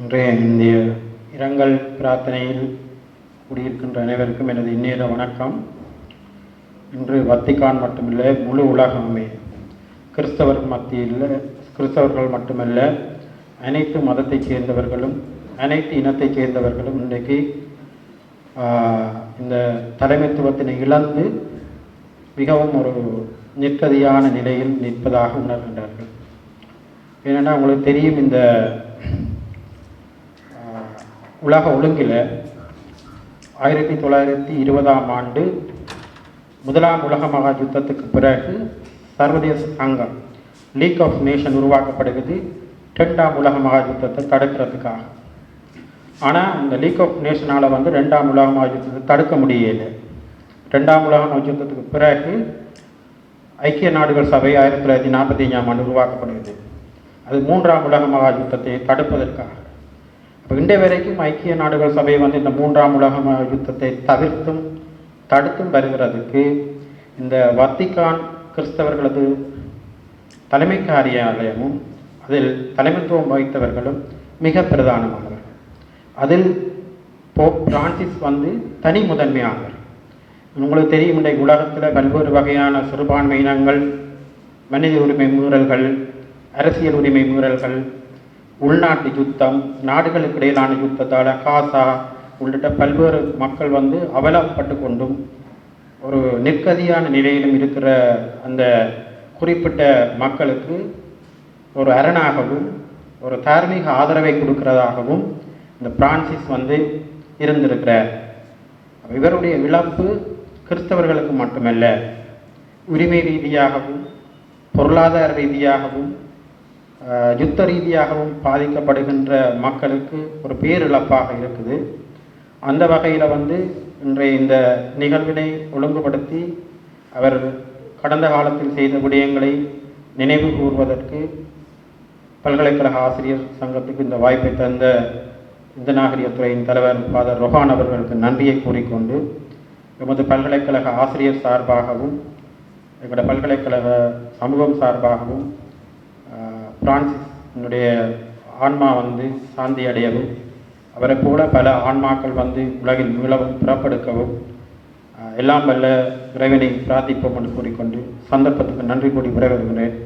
இன்றைய இந்திய இரங்கல் பிரார்த்தனையில் கூடியிருக்கின்ற அனைவருக்கும் எனது இந்நேர வணக்கம். இன்று வத்திகான் மட்டுமில்ல முழு உலகமே. கிறிஸ்தவர் மத்தியில் கிறிஸ்தவர்கள் மட்டுமல்ல அனைத்து மதத்தைச் சேர்ந்தவர்களும் அனைத்து இனத்தைச் சேர்ந்தவர்களும் இன்றைக்கு இந்த தலைமைத்துவத்தினை இழந்து மிகவும் ஒரு நிற்கதியான நிலையில் நிற்பதாக உணர்கின்றார்கள். ஏனென்னா உங்களுக்கு தெரியும் இந்த உலக ஒழுங்கில் ஆயிரத்தி தொள்ளாயிரத்தி இருபதாம் ஆண்டு முதலாம் உலக மகா யுத்தத்துக்கு பிறகு சர்வதேச சங்கம் லீக் ஆஃப் நேஷன் உருவாக்கப்படுகிறது. ரெண்டாம் உலக மகா யுத்தத்தை தடுக்கிறதுக்காக ஆனால் இந்த லீக் ஆஃப் நேஷனால் வந்து ரெண்டாம் உலக மகா யுத்தத்தை தடுக்க முடியலை. ரெண்டாம் உலக மகா யுத்தத்துக்கு பிறகு ஐக்கிய நாடுகள் சபை ஆயிரத்தி தொள்ளாயிரத்தி நாற்பத்தி ஐந்தாம் ஆண்டு உருவாக்கப்படுகிறது. அது மூன்றாம் உலக மகா யுத்தத்தை தடுப்பதற்காக. இப்போ இன்றைய வரைக்கும் ஐக்கிய நாடுகள் சபை வந்து இந்த மூன்றாம் உலக யுத்தத்தை தவிர்த்தும் தடுத்தும் வருகிறதுக்கு இந்த வத்திகான் கிறிஸ்தவர்களது தலைமை காரியாலயமும் அதில் தலைமைத்துவம் வகித்தவர்களும் மிக பிரதானமானவர். அதில் போப் பிரான்சிஸ் வந்து தனி முதன்மையானவர். உங்களுக்கு தெரியும் இன்றைக்கு உலகத்தில் பல்வேறு வகையான சிறுபான்மையினங்கள் மனித உரிமை மீறல்கள் அரசியல் உரிமை மீறல்கள் உள்நாட்டு யுத்தம் நாடுகளுக்கு இடையிலான யுத்தத்தால் காசா உள்ளிட்ட பல்வேறு மக்கள் வந்து அவலப்பட்டு கொண்டும் ஒரு நிற்கதியான நிலையிலும் இருக்கிற அந்த குறிப்பிட்ட மக்களுக்கு ஒரு அரணாகவும் ஒரு தார்மீக ஆதரவை கொடுக்கிறதாகவும் இந்த பிரான்சிஸ் வந்து இருந்திருக்கிறார். இவருடைய இழப்பு கிறிஸ்தவர்களுக்கு மட்டுமல்ல உரிமை ரீதியாகவும் பொருளாதார ரீதியாகவும் யுத்த ரீதியாகவும் பாதிக்கப்படுகின்ற மக்களுக்கு ஒரு பேரிழப்பாக இருக்குது. அந்த வகையில் வந்து இன்றைய இந்த நிகழ்வினை ஒழுங்குபடுத்தி அவர் கடந்த காலத்தில் செய்த விடயங்களை நினைவு கூறுவதற்கு பல்கலைக்கழக ஆசிரியர் சங்கத்துக்கு இந்த வாய்ப்பை தந்த இந்த நாகரிகத்துறையின் தலைவர் ஃபாதர் ரொஹான் அவர்களுக்கு நன்றியை கூறிக்கொண்டு எமது பல்கலைக்கழக ஆசிரியர் சார்பாகவும் எங்களோட பல்கலைக்கழக சமூகம் சார்பாகவும் பிரான்சிஸ்னுடைய என்னுடைய ஆன்மா வந்து சாந்தி அடையவும் அவரை போல பல ஆன்மாக்கள் வந்து உலகில் மீளவும் புறப்படுக்கவும் எல்லாம் வல்ல இறைவனை பிரார்த்திப்போம் என்று கூறிக்கொண்டு சந்தர்ப்பத்துக்கு நன்றி கூறி விரைவுகிறேன்